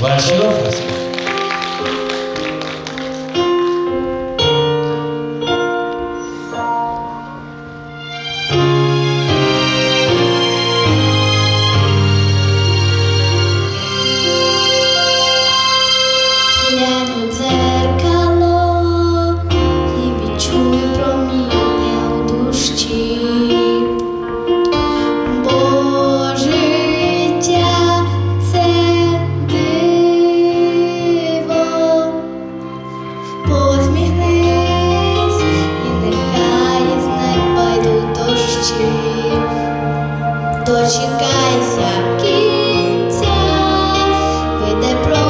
Vai, Sheila. дочекайся кінця, вийде про.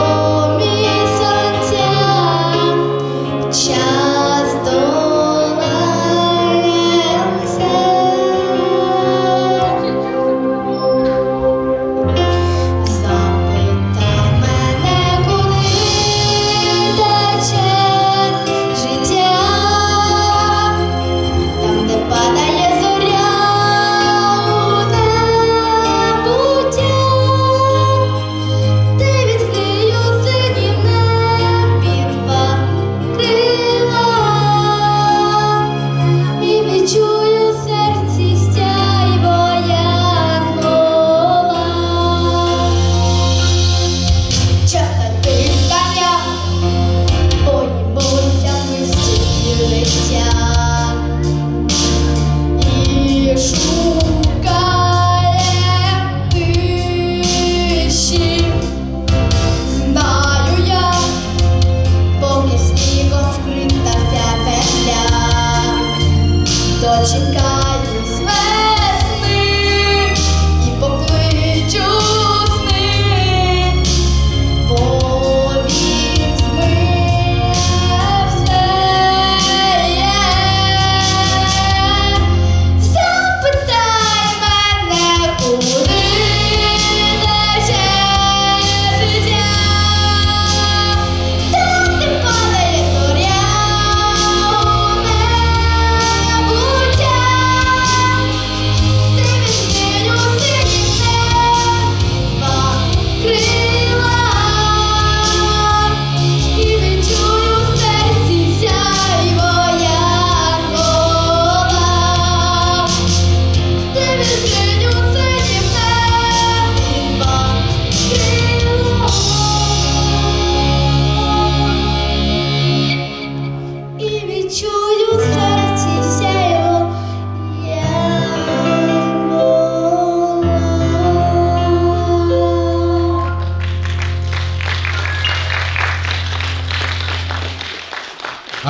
God, you swear.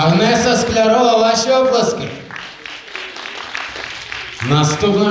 Агнеса Склярова, ваші оплески. Наступна